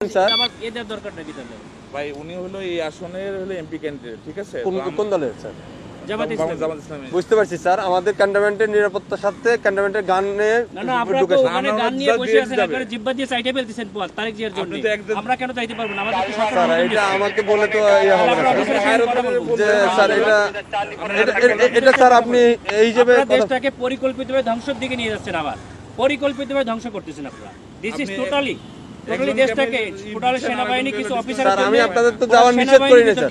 Sir? আমার এদের দরকারটা কি তাহলে ভাই উনি হলো এই আসনের হলো এমপি ক্যান্ডিডেট ঠিক আছে? কোন কোন দলের স্যার? জামাত জামাত- ইসলামী। জামাত ইসলামী। বুঝতে পারছি স্যার। আমাদের ক্যান্টনমেন্টের নিরাপত্তার সাথে ক্যান্টনমেন্টের গান নিয়ে না না আপনারা তো ঢুকেছে। ওখানে গান নিয়ে বসে আছেন জিব্বা দিয়ে সাইডে ফেলতেছেন পথ তারেক জিয়ার জন্য। আপনি তো একদম- আমরা কেন চাইতে পারব না? আমাদের স্যার এটা আমাকে বলে তো ইয়ে হবে। যে স্যার এটা স্যার আপনি এই হিসেবে দেশটাকে পরিকল্পিতভাবে ধ্বংসের দিকে নিয়ে যাচ্ছেন আবার। পরিকল্পিতভাবে ধ্বংস করতেছেন আপনারা। দিস ইজ টোটালি আমি আপনাদের তো যাওয়ার নিষেধ করি না, স্যার।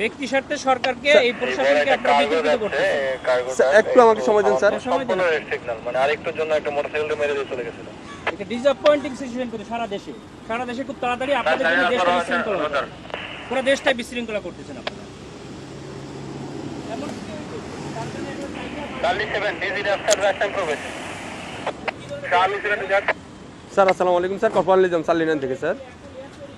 ব্যক্তি স্বার্থে করতেছেন সরকারকে এই প্রশাসনকে আপনারা বিতর্কিত করতেছেন। স্যার, একটু আমাকে সময় দেন স্যার। সময় দেন। সিগন্যাল মানে আরেকটুর জন্য একটা মোটরসাইকেলটা মেরে দিয়ে চলে গেছিল। এটা ডিসঅ্যাপয়েন্টিং সিচুয়েশন করে সারা দেশে। সারা দেশে খুব তাড়াতাড়ি আপনাদের জন্য দেশটা বিশৃঙ্খলা পুরো দেশটাই বিশৃঙ্খলা করতেছেন আপনারা। স্যার আসসালামু আলাইকুম স্যার কপাল নিজাম সালিনান থেকে স্যার।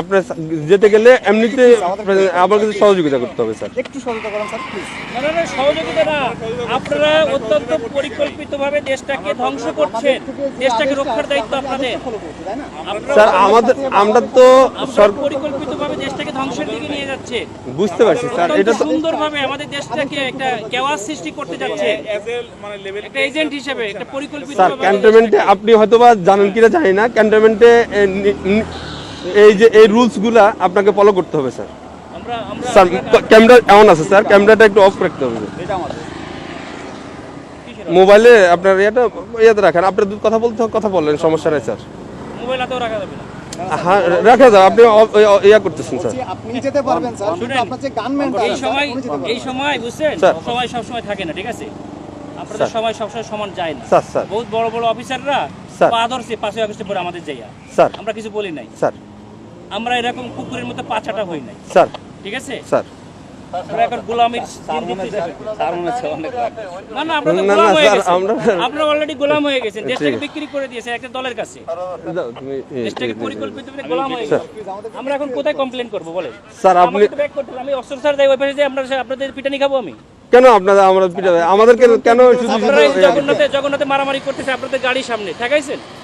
আপনার যেতে গেলে এমনিতে আমার কাছে সহযোগিতা করতে হবে স্যার। একটু সতর্ক করেন স্যার প্লিজ না না না সহযোগিতা না। আপনারা অত্যন্ত পরিকল্পিতভাবে দেশটাকে ধ্বংস করছেন। দেশটাকে রক্ষার দায়িত্ব আপনাদের। স্যার আমাদের আমরা তো পরিকল্পিতভাবে দেশটাকে ধ্বংসের দিকে নিয়ে যাচ্ছে বুঝতে পারছি স্যার এটা তো সুন্দরভাবে আমাদের দেশটাকে একটা কেওয়াস সৃষ্টি করতে যাচ্ছে। মানে লেভেল একটা এজেন্ট হিসেবে একটা পরিকল্পিত স্যার ক্যান্টনমেন্টে আপনি হয়তোবা জানেন কিনা জানি না। ক্যান্টনমেন্টে এই যে এই রুলসগুলা আপনাকে ফলো করতে হবে স্যার আমরা আমরা স্যার ক্যামেরা এমন আছে স্যার ক্যামেরাটা একটু অফ রাখতে হবে। মোবাইলে আপনার ইয়েটা ইয়েতে রাখেন। আপনি দু- কথা বলতে কথা বললেন সমস্যা নাই স্যার মোবাইল হাতেও রাখা যাবে না। হ্যাঁ রাখা যাবে। আপনি ইয়া- ইয়া করতেছেন স্যার আপনি যেতে পারবেন স্যার আপনার যে গানম্যানটা এই সময় এই সময় বুঝছেন? সময় সব সময় থাকে না ঠিক আছে? আপনাদের। সময় সবসময় সমান যায় না। স্যার স্যার বহুত বড় বড় অফিসাররা স্যার। পা ধরছে পাঁচই আগস্টে পরে আমাদের যাইয়া স্যার আমরা কিছু বলি নাই। স্যার আমরা এরকম কুকুরের মতো পাচাটা হই নাই। স্যার। ঠিক আছে? স্যার। আমরা এখন গোলামির দিন দিতেছি। না না আমরা তো না, না, গোলাম হয়ে স্যার, গেছি। আমরা- আপনারা অলরেডি গোলাম হয়ে গেছেন দেশটাকে বিক্রি করে দিয়েছে একটা দলের কাছে। দাও, তুমি এ- দেশটাকে পরিকল্পিত গোলাম হয়ে গেছে। আমরা এখন কোথায় কমপ্লেন করব স্যার আপনি। আমি অস্ত্র স্যার যাই ওই পাশে যাই আপনার আপনাদের পিটানি খাব আমি। কেন আপনারা আমরা পিটাবে? আমাদেরকে কেন শুধু জগন্নাথে মারামারি করতেছে আপনাদের গাড়ির সামনে। ঠেকাইছেন?